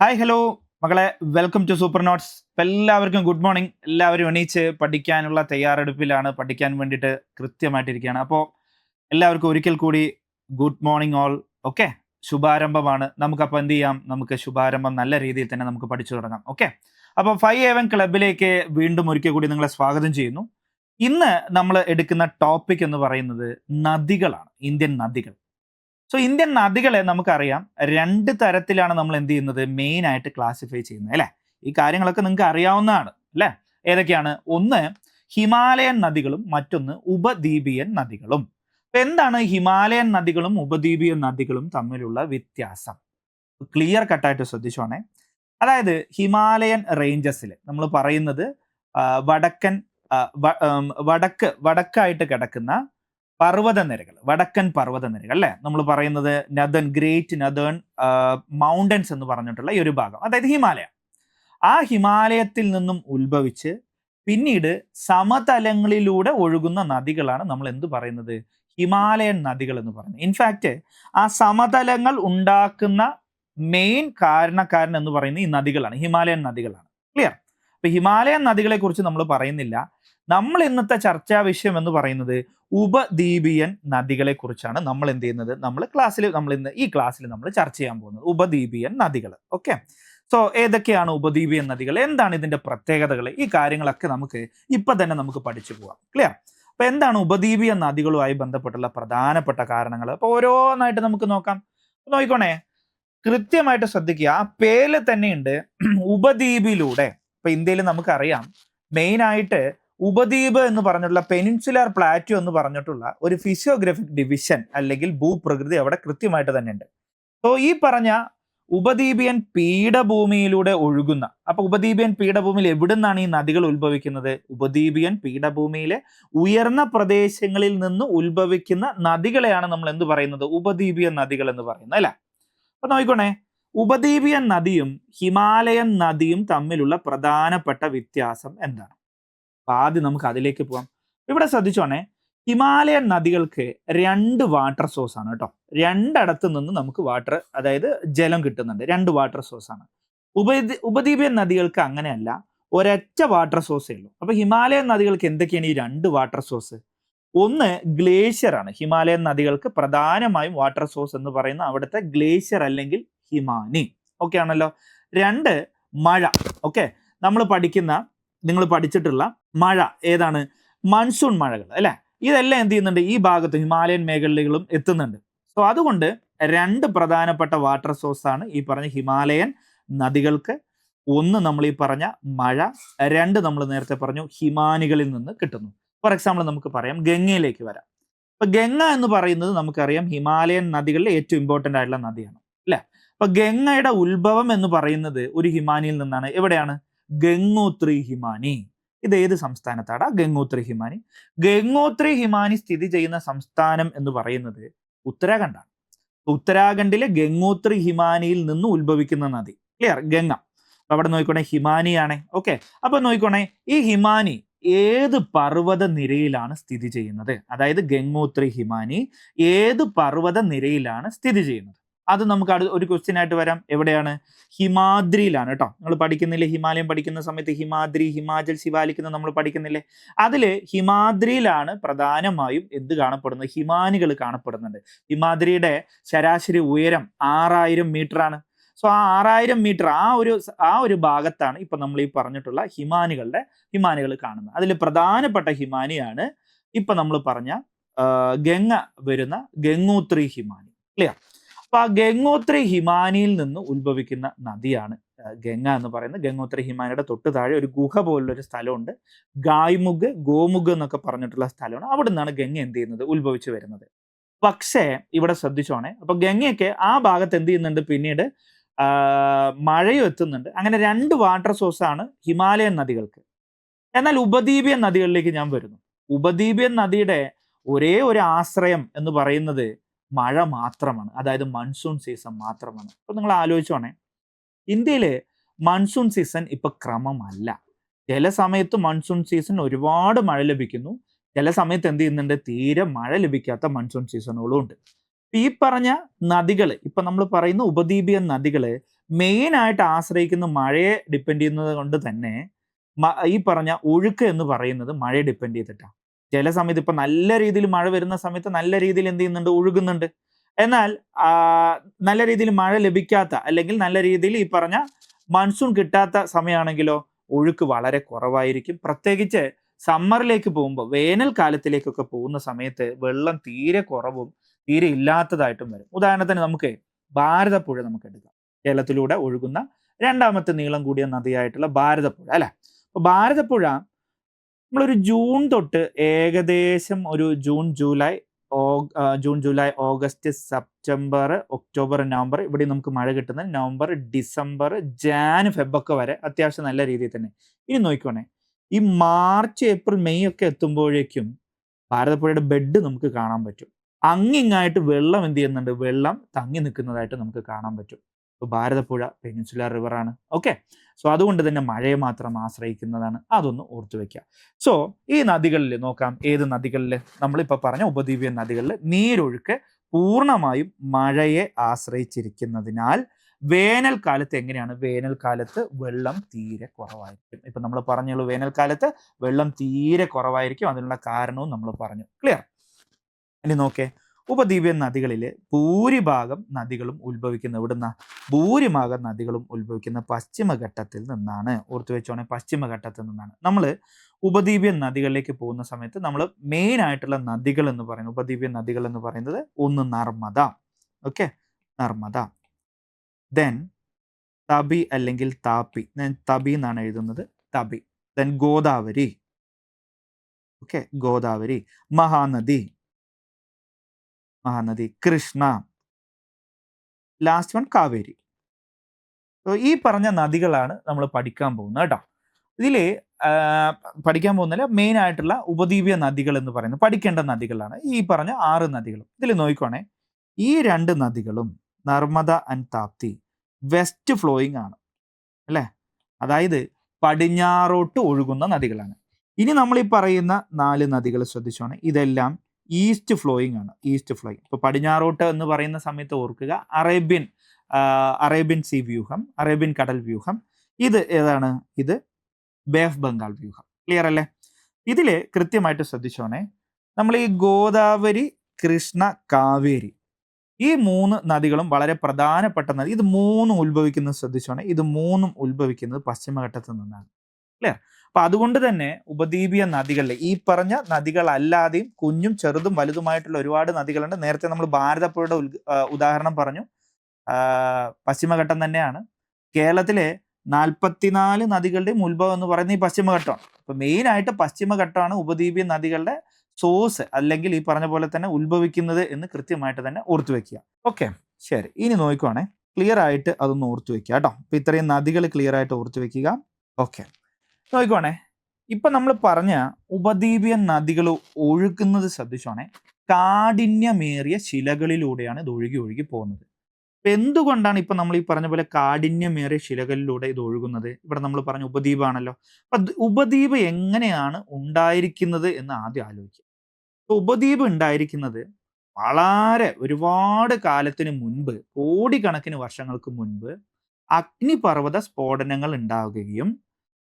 Hi hello മകളെ welcome to super notes എല്ലാവർക്കും good morning എല്ലാവരും എണീച്ച് പഠിക്കാനുള്ള തയ്യാറെടുപ്പിലാണ് പഠിക്കാൻ വേണ്ടിയിട്ട് കൃത്യമായിട്ടിരിക്കുകയാണ്. അപ്പോൾ എല്ലാവർക്കും ഒരിക്കൽ കൂടി ഗുഡ് മോർണിംഗ് ഓൾ ഓക്കെ ശുഭാരംഭമാണ്. നമുക്കപ്പോൾ എന്ത് ചെയ്യാം? നമുക്ക് ശുഭാരംഭം നല്ല രീതിയിൽ തന്നെ നമുക്ക് പഠിച്ചു തുടങ്ങാം. ഓക്കെ അപ്പോൾ ഫൈവ് എവൻ ക്ലബിലേക്ക് വീണ്ടും ഒരിക്കൽ കൂടി നിങ്ങളെ സ്വാഗതം ചെയ്യുന്നു. ഇന്ന് നമ്മൾ എടുക്കുന്ന ടോപ്പിക് എന്ന് പറയുന്നത് നദികളാണ്. ഇന്ത്യൻ നദികൾ. സോ ഇന്ത്യൻ നദികളെ നമുക്കറിയാം. രണ്ട് തരത്തിലാണ് നമ്മൾ എന്ത് ചെയ്യുന്നത്? മെയിൻ ആയിട്ട് ക്ലാസിഫൈ ചെയ്യുന്നത് അല്ലേ? ഈ കാര്യങ്ങളൊക്കെ നിങ്ങൾക്ക് അറിയാവുന്നതാണ് അല്ലേ? ഏതൊക്കെയാണ്? ഒന്ന് ഹിമാലയൻ നദികളും മറ്റൊന്ന് ഉപദ്വീപിയൻ നദികളും. അപ്പൊ എന്താണ് ഹിമാലയൻ നദികളും ഉപദ്വീപിയൻ നദികളും തമ്മിലുള്ള വ്യത്യാസം? ക്ലിയർ കട്ടായിട്ട് ശ്രദ്ധിച്ചോണേ. അതായത് ഹിമാലയൻ റേഞ്ചസിൽ നമ്മൾ പറയുന്നത് വടക്കൻ വടക്ക് വടക്കായിട്ട് കിടക്കുന്ന പർവതനിരകൾ വടക്കൻ പർവതനിരകൾ അല്ലേ? നമ്മൾ പറയുന്നത് നദൻ ഗ്രേറ്റ് നദേൺ മൗണ്ടൻസ് എന്ന് പറഞ്ഞിട്ടുള്ള ഈ ഒരു ഭാഗം അതായത് ഹിമാലയ. ആ ഹിമാലയത്തിൽ നിന്നും ഉത്ഭവിച്ച് പിന്നീട് സമതലങ്ങളിലൂടെ ഒഴുകുന്ന നദികളാണ് നമ്മൾ എന്ത് പറയുന്നത്? ഹിമാലയൻ നദികൾ എന്ന് പറയുന്നത്. ഇൻഫാക്റ്റ് ആ സമതലങ്ങൾ ഉണ്ടാക്കുന്ന മെയിൻ കാരണക്കാരൻ എന്ന് പറയുന്നത് ഈ നദികളാണ് ഹിമാലയൻ നദികളാണ്. ക്ലിയർ അപ്പൊ ഹിമാലയൻ നദികളെ കുറിച്ച് നമ്മൾ പറയുന്നില്ല. നമ്മൾ ഇന്നത്തെ ചർച്ചാ വിഷയം എന്ന് പറയുന്നത് ഉപദ്വീപിയൻ നദികളെക്കുറിച്ചാണ് നമ്മൾ എന്ത് ചെയ്യുന്നത്? നമ്മൾ ക്ലാസ്സിൽ നമ്മൾ ഇന്ന് ഈ ക്ലാസ്സിൽ നമ്മൾ ചർച്ച ചെയ്യാൻ പോകുന്നത് ഉപദ്വീപിയൻ നദികൾ ഓക്കെ? സോ ഏതൊക്കെയാണ് ഉപദ്വീപിയൻ നദികൾ? എന്താണ് ഇതിന്റെ പ്രത്യേകതകൾ? ഈ കാര്യങ്ങളൊക്കെ നമുക്ക് ഇപ്പൊ തന്നെ നമുക്ക് പഠിച്ചു പോവാം. ക്ലിയർ? അപ്പൊ എന്താണ് ഉപദ്വീപിയൻ നദികളുമായി ബന്ധപ്പെട്ടുള്ള പ്രധാനപ്പെട്ട കാരണങ്ങൾ? അപ്പൊ ഓരോന്നായിട്ട് നമുക്ക് നോക്കാം. നോക്കിക്കോണേ. കൃത്യമായിട്ട് ശ്രദ്ധിക്കുക. ആ പേൽ തന്നെയുണ്ട്. ഉപദ്വീപിലൂടെ ഇപ്പൊ ഇന്ത്യയിൽ നമുക്കറിയാം മെയിൻ ആയിട്ട് ഉപദ്വീപ് എന്ന് പറഞ്ഞിട്ടുള്ള പെനിൻസുലാർ പ്ലാറ്റു എന്ന് പറഞ്ഞിട്ടുള്ള ഒരു ഫിസിയോഗ്രഫിക് ഡിവിഷൻ അല്ലെങ്കിൽ ഭൂപ്രകൃതി അവിടെ കൃത്യമായിട്ട് തന്നെ ഉണ്ട് സോ ഈ പറഞ്ഞ ഉപദ്വീപിയൻ പീഠഭൂമിയിലൂടെ ഒഴുകുന്ന അപ്പൊ ഉപദ്വീപിയൻ പീഠഭൂമിയിൽ എവിടുന്നാണ് ഈ നദികൾ ഉത്ഭവിക്കുന്നത്? ഉപദ്വീപിയൻ പീഠഭൂമിയിലെ ഉയർന്ന പ്രദേശങ്ങളിൽ നിന്ന് ഉത്ഭവിക്കുന്ന നദികളെയാണ് നമ്മൾ എന്ത് പറയുന്നത്? ഉപദ്വീപിയൻ നദികൾ എന്ന് പറയുന്നത് അല്ലെ? അപ്പൊ നോക്കിക്കോണേ ഉപദ്വീപിയൻ നദിയും ഹിമാലയൻ നദിയും തമ്മിലുള്ള പ്രധാനപ്പെട്ട വ്യത്യാസം എന്താണ്? അപ്പൊ ആദ്യം നമുക്ക് അതിലേക്ക് പോവാം ഇവിടെ ശ്രദ്ധിച്ചോണേ ഹിമാലയൻ നദികൾക്ക് രണ്ട് വാട്ടർ സോഴ്സ് ആണ് കേട്ടോ. രണ്ടടത്തു നിന്ന് നമുക്ക് വാട്ടർ അതായത് ജലം കിട്ടുന്നുണ്ട്. രണ്ട് വാട്ടർ സോഴ്സ് ആണ്. ഉപദ്വീ ഉപദ്വീപിയൻ നദികൾക്ക് അങ്ങനെയല്ല ഒരൊറ്റ വാട്ടർ സോഴ്സേ ഉള്ളൂ. അപ്പൊ ഹിമാലയൻ നദികൾക്ക് എന്തൊക്കെയാണ് ഈ രണ്ട് വാട്ടർ സോഴ്സ് ഒന്ന് ഗ്ലേഷ്യർ ആണ്. ഹിമാലയൻ നദികൾക്ക് പ്രധാനമായും വാട്ടർ സോഴ്സ് എന്ന് പറയുന്ന അവിടുത്തെ ഗ്ലേഷ്യർ അല്ലെങ്കിൽ ഹിമാനി. ഓക്കെ ആണല്ലോ. രണ്ട് മഴ. ഓക്കെ നമ്മൾ പഠിക്കുന്ന നിങ്ങൾ പഠിച്ചിട്ടുള്ള മഴ ഏതാണ്? മൺസൂൺ മഴകൾ അല്ലെ? ഇതെല്ലാം എന്ത് ചെയ്യുന്നുണ്ട്? ഈ ഭാഗത്ത് ഹിമാലയൻ മേഖലകളും എത്തുന്നുണ്ട്. സോ അതുകൊണ്ട് രണ്ട് പ്രധാനപ്പെട്ട വാട്ടർ സോഴ്സ് ആണ് ഈ പറഞ്ഞ ഹിമാലയൻ നദികൾക്ക്. ഒന്ന് നമ്മൾ ഈ പറഞ്ഞ മഴ രണ്ട് നമ്മൾ നേരത്തെ പറഞ്ഞു ഹിമാനികളിൽ നിന്ന് കിട്ടുന്നു. ഫോർ എക്സാമ്പിൾ നമുക്ക് പറയാം ഗംഗയിലേക്ക് വരാം. ഇപ്പൊ ഗംഗ എന്ന് പറയുന്നത് നമുക്കറിയാം ഹിമാലയൻ നദികളിലെ ഏറ്റവും ഇമ്പോർട്ടന്റ് ആയിട്ടുള്ള നദിയാണ്. അപ്പൊ ഗംഗയുടെ ഉത്ഭവം എന്ന് പറയുന്നത് ഒരു ഹിമാനിയിൽ നിന്നാണ്. എവിടെയാണ്? ഗംഗോത്രി ഹിമാനി. ഇത് ഏത് സംസ്ഥാനത്താണ് ഗംഗോത്രി ഹിമാനി. ഗംഗോത്രി ഹിമാനി സ്ഥിതി ചെയ്യുന്ന സംസ്ഥാനം എന്ന് പറയുന്നത് ഉത്തരാഖണ്ഡാണ്. ഉത്തരാഖണ്ഡിലെ ഗംഗോത്രി ഹിമാനിയിൽ നിന്ന് ഉത്ഭവിക്കുന്ന നദി. ക്ലിയർ ഗംഗ. അവിടെ നോക്കിക്കോണേ ഹിമാനിയാണ്. ഓക്കെ അപ്പൊ നോക്കിക്കോണേ ഈ ഹിമാനി ഏത് പർവത നിരയിലാണ് സ്ഥിതി ചെയ്യുന്നത്? അതായത് ഗംഗോത്രി ഹിമാനി ഏത് പർവത നിരയിലാണ് സ്ഥിതി ചെയ്യുന്നത്? അത് നമുക്ക് അടുത്ത ഒരു ക്വസ്റ്റ്യൻ ആയിട്ട് വരാം. എവിടെയാണ്? ഹിമാദ്രിയിലാണ് കേട്ടോ നിങ്ങൾ പഠിക്കുന്നില്ലേ? ഹിമാലയം പഠിക്കുന്ന സമയത്ത് ഹിമാദ്രി ഹിമാചൽ ശിവാലിക് നമ്മൾ പഠിക്കുന്നില്ലേ? അതിൽ ഹിമാദ്രിയിലാണ് പ്രധാനമായും എന്ത് കാണപ്പെടുന്നത്? ഹിമാനികൾ കാണപ്പെടുന്നുണ്ട്. ഹിമാദ്രിയുടെ ശരാശരി ഉയരം ആറായിരം മീറ്റർ ആണ്. സോ ആ ആറായിരം മീറ്റർ ആ ഒരു ആ ഒരു ഭാഗത്താണ് ഇപ്പൊ നമ്മൾ ഈ പറഞ്ഞിട്ടുള്ള ഹിമാനികളുടെ ഹിമാനികൾ കാണുന്നത്. അതിൽ പ്രധാനപ്പെട്ട ഹിമാനിയാണ് ഇപ്പൊ നമ്മൾ പറഞ്ഞ ഗംഗ വരുന്ന ഗംഗോത്രി ഹിമാനി. ക്ലിയർ? അപ്പൊ ആ ഗംഗോത്രി ഹിമാനിയിൽ നിന്ന് ഉത്ഭവിക്കുന്ന നദിയാണ്. ഗംഗ എന്ന് പറയുന്നത് ഗംഗോത്രി ഹിമാനിയുടെ തൊട്ട് താഴെ ഒരു ഗുഹ പോലുള്ള ഒരു സ്ഥലമുണ്ട്. ഗായ്മുഗ് ഗോമുഗ് എന്നൊക്കെ പറഞ്ഞിട്ടുള്ള സ്ഥലമാണ്. അവിടെ നിന്നാണ് ഗംഗ എന്ത് ചെയ്യുന്നത്? ഉത്ഭവിച്ചു വരുന്നത്. പക്ഷേ ഇവിടെ ശ്രദ്ധിച്ചോണേ. അപ്പൊ ഗംഗയൊക്കെ ആ ഭാഗത്ത് എന്ത് ചെയ്യുന്നുണ്ട്? പിന്നീട് മഴയും എത്തുന്നുണ്ട്. അങ്ങനെ രണ്ട് വാട്ടർ സോഴ്സ് ആണ് ഹിമാലയൻ നദികൾക്ക്. എന്നാൽ ഉപദ്വീപിയൻ നദികളിലേക്ക് ഞാൻ വരുന്നു. ഉപദ്വീപിയൻ നദിയുടെ ഒരേ ഒരു ആശ്രയം എന്ന് പറയുന്നത് മഴ മാത്രമാണ്. അതായത് മൺസൂൺ സീസൺ മാത്രമാണ്. അപ്പൊ നിങ്ങൾ ആലോചിച്ചോണേ ഇന്ത്യയിൽ മൺസൂൺ സീസൺ ഇപ്പൊ ക്രമമല്ല. ചില സമയത്ത് മൺസൂൺ സീസൺ ഒരുപാട് മഴ ലഭിക്കുന്നു. ചില സമയത്ത് എന്ത് ചെയ്യുന്നുണ്ട്? തീരെ മഴ ലഭിക്കാത്ത മൺസൂൺ സീസണുകളും ഉണ്ട് ഈ പറഞ്ഞ നദികൾ ഇപ്പൊ നമ്മൾ പറയുന്ന ഉപദ്വീപിയ നദികൾ മെയിൻ ആയിട്ട് ആശ്രയിക്കുന്ന മഴയെ ഡിപ്പെൻഡ് ചെയ്യുന്നത് കൊണ്ട് തന്നെ ഈ പറഞ്ഞ ഒഴുക്ക് എന്ന് പറയുന്നത് മഴയെ ഡിപ്പെൻഡ് ചെയ്തിട്ടാണ് ചില സമയത്ത് ഇപ്പൊ നല്ല രീതിയിൽ മഴ വരുന്ന സമയത്ത് നല്ല രീതിയിൽ എന്ത് ചെയ്യുന്നുണ്ട്? ഒഴുകുന്നുണ്ട്. എന്നാൽ നല്ല രീതിയിൽ മഴ ലഭിക്കാത്ത അല്ലെങ്കിൽ നല്ല രീതിയിൽ ഈ പറഞ്ഞ മൺസൂൺ കിട്ടാത്ത സമയമാണെങ്കിലോ ഒഴുക്ക് വളരെ കുറവായിരിക്കും. പ്രത്യേകിച്ച് സമ്മറിലേക്ക് പോകുമ്പോൾ വേനൽക്കാലത്തിലേക്കൊക്കെ പോകുന്ന സമയത്ത് വെള്ളം തീരെ കുറവും തീരെ ഇല്ലാത്തതായിട്ടും വരും. ഉദാഹരണത്തിന് നമുക്ക് ഭാരതപ്പുഴ നമുക്ക് എടുക്കാം. കേരളത്തിലൂടെ ഒഴുകുന്ന രണ്ടാമത്തെ നീളം കൂടിയ നദിയായിട്ടുള്ള ഭാരതപ്പുഴ അല്ലെ? അപ്പൊ ഭാരതപ്പുഴ നമ്മളൊരു ജൂൺ തൊട്ട് ഏകദേശം ഒരു June July June July August September October November ഇവിടെ നമുക്ക് മഴ കിട്ടുന്നത് നവംബർ ഡിസംബർ ജാൻ ഫെബൊക്കെ വരെ അത്യാവശ്യം നല്ല രീതിയിൽ തന്നെ. ഇനി നോക്കിക്കോണേ. ഈ മാർച്ച് ഏപ്രിൽ മെയ് ഒക്കെ എത്തുമ്പോഴേക്കും ഭാരതപ്പുഴയുടെ ബെഡ് നമുക്ക് കാണാൻ പറ്റും. അങ്ങിങ്ങായിട്ട് വെള്ളം എന്ത് ചെയ്യുന്നുണ്ട്? വെള്ളം തങ്ങി നിൽക്കുന്നതായിട്ട് നമുക്ക് കാണാൻ പറ്റും. ഭാരതപ്പുഴ പെനിൻസുലാർ റിവറാണ് ഓക്കെ സോ അതുകൊണ്ട് തന്നെ മഴയെ മാത്രം ആശ്രയിക്കുന്നതാണ്. അതൊന്ന് ഓർത്തു വെക്കുക സോ ഈ നദികളിൽ നോക്കാം. ഏത് നദികളിൽ നമ്മളിപ്പോൾ പറഞ്ഞ ഉപദ്വീപിയ നദികളിൽ നീരൊഴുക്ക് പൂർണമായും മഴയെ ആശ്രയിച്ചിരിക്കുന്നതിനാൽ വേനൽക്കാലത്ത് എങ്ങനെയാണ്? വേനൽക്കാലത്ത് വെള്ളം തീരെ കുറവായിരിക്കും. ഇപ്പൊ നമ്മൾ പറഞ്ഞുള്ളൂ വേനൽക്കാലത്ത് വെള്ളം തീരെ കുറവായിരിക്കും. അതിനുള്ള കാരണവും നമ്മൾ പറഞ്ഞു. ക്ലിയർ ഇനി നോക്കേ. ഉപദ്വീപ്യൻ നദികളിലെ ഭൂരിഭാഗം നദികളും ഉത്ഭവിക്കുന്ന ഇവിടുന്ന ഭൂരിഭാഗം നദികളും ഉത്ഭവിക്കുന്ന പശ്ചിമഘട്ടത്തിൽ നിന്നാണ്. ഓർത്തു വെച്ചോണെ പശ്ചിമഘട്ടത്തിൽ നിന്നാണ്. നമ്മൾ ഉപദ്വീപ്യൻ നദികളിലേക്ക് പോകുന്ന സമയത്ത് നമ്മൾ മെയിൻ ആയിട്ടുള്ള നദികൾ എന്ന് പറയുന്നത് ഉപദ്വീപ്യൻ നദികൾ എന്ന് പറയുന്നത് ഒന്ന് നർമ്മദ. ഓക്കെ നർമ്മദ. ദെൻ തബി അല്ലെങ്കിൽ താപി. ഞാൻ തബി എന്നാണ് എഴുതുന്നത്. Tapi. Then Godavari. Okay Godavari. Mahanadi. Mahanadi Krishna. Last one Kaveri. ഈ പറഞ്ഞ നദികളാണ് നമ്മൾ പഠിക്കാൻ പോകുന്നത് കേട്ടോ. ഇതിൽ പഠിക്കാൻ പോകുന്നില്ല മെയിൻ ആയിട്ടുള്ള ഉപദ്വീപീയ നദികൾ എന്ന് പറയുന്നത് പഠിക്കേണ്ട നദികളാണ് ഈ പറഞ്ഞ ആറ് നദികളും. ഇതിൽ നോക്കിക്കോണേ. ഈ രണ്ട് നദികളും Narmada and Tapti west flowing ആണ്. അല്ലേ? അതായത് പടിഞ്ഞാറോട്ട് ഒഴുകുന്ന നദികളാണ്. ഇനി നമ്മൾ ഈ പറയുന്ന നാല് നദികൾ ശ്രദ്ധിച്ചോണേ. ഇതെല്ലാം ഈസ്റ്റ് ഫ്ലോയിങ് ആണ് ഈസ്റ്റ് ഫ്ലോയിങ്. ഇപ്പൊ പടിഞ്ഞാറോട്ട് എന്ന് പറയുന്ന സമയത്ത് ഓർക്കുക അറേബ്യൻ അറേബ്യൻ സീ വ്യൂഹം അറേബ്യൻ കടൽ വ്യൂഹം. ഇത് ഏതാണ്? ഇത് ബേഫ് ബംഗാൾ വ്യൂഹം. ക്ലിയർ അല്ലേ? ഇതിൽ കൃത്യമായിട്ട് ശ്രദ്ധിച്ചോണേ നമ്മൾ ഈ ഗോദാവരി കൃഷ്ണ കാവേരി ഈ മൂന്ന് നദികളും വളരെ പ്രധാനപ്പെട്ട നദി. ഇത് മൂന്നും ഉത്ഭവിക്കുന്നത് ശ്രദ്ധിച്ചോണേ ഇത് മൂന്നും ഉത്ഭവിക്കുന്നത് പശ്ചിമഘട്ടത്തിൽ നിന്നാണ്. ക്ലിയർ അപ്പൊ അതുകൊണ്ട് തന്നെ ഉപദ്വീപീയ നദികളിൽ ഈ പറഞ്ഞ നദികളല്ലാതെയും കുഞ്ഞും ചെറുതും വലുതുമായിട്ടുള്ള ഒരുപാട് നദികളുണ്ട്. നേരത്തെ നമ്മൾ ഭാരതപ്പുഴയുടെ ഉദാഹരണം പറഞ്ഞു. പശ്ചിമഘട്ടം തന്നെയാണ്. കേരളത്തിലെ നാൽപ്പത്തിനാല് നദികളുടെയും ഉത്ഭവം എന്ന് പറയുന്നത് ഈ പശ്ചിമഘട്ടമാണ്. അപ്പൊ മെയിൻ ആയിട്ട് പശ്ചിമഘട്ടമാണ് ഉപദ്വീപീയ നദികളുടെ സോഴ്സ് അല്ലെങ്കിൽ ഈ പറഞ്ഞ പോലെ തന്നെ ഉത്ഭവിക്കുന്നത് എന്ന് കൃത്യമായിട്ട് തന്നെ ഓർത്തു വെക്കുക. ഓക്കെ ശരി. ഇനി നോക്കുവാണേ. ക്ലിയർ ആയിട്ട് അതൊന്ന് ഓർത്തു വെക്കുക കേട്ടോ. അപ്പൊ ഇത്രയും നദികൾ ക്ലിയർ ആയിട്ട് ഓർത്തു വെക്കുക. ഓക്കെ നോക്കുവാണേ ഇപ്പൊ നമ്മൾ പറഞ്ഞ ഉപദ്വീപിയ നദികൾ ഒഴുക്കുന്നത് ശ്രദ്ധിച്ചോണേ. കാഠിന്യമേറിയ ശിലകളിലൂടെയാണ് ഇത് ഒഴുകി ഒഴുകി പോകുന്നത്. ഇപ്പൊ എന്തുകൊണ്ടാണ് ഇപ്പൊ നമ്മൾ ഈ പറഞ്ഞ പോലെ കാഠിന്യമേറിയ ശിലകളിലൂടെ ഇത് ഒഴുകുന്നത്? ഇവിടെ നമ്മൾ പറഞ്ഞ ഉപദ്വീപാണല്ലോ. അപ്പൊ ഉപദ്വീപ് എങ്ങനെയാണ് ഉണ്ടായിരിക്കുന്നത് എന്ന് ആദ്യം ആലോചിക്കുക. ഉപദ്വീപ് ഉണ്ടായിരിക്കുന്നത് വളരെ ഒരുപാട് കാലത്തിന് മുൻപ് കോടിക്കണക്കിന് വർഷങ്ങൾക്ക് മുൻപ് അഗ്നിപർവത സ്ഫോടനങ്ങൾ ഉണ്ടാവുകയും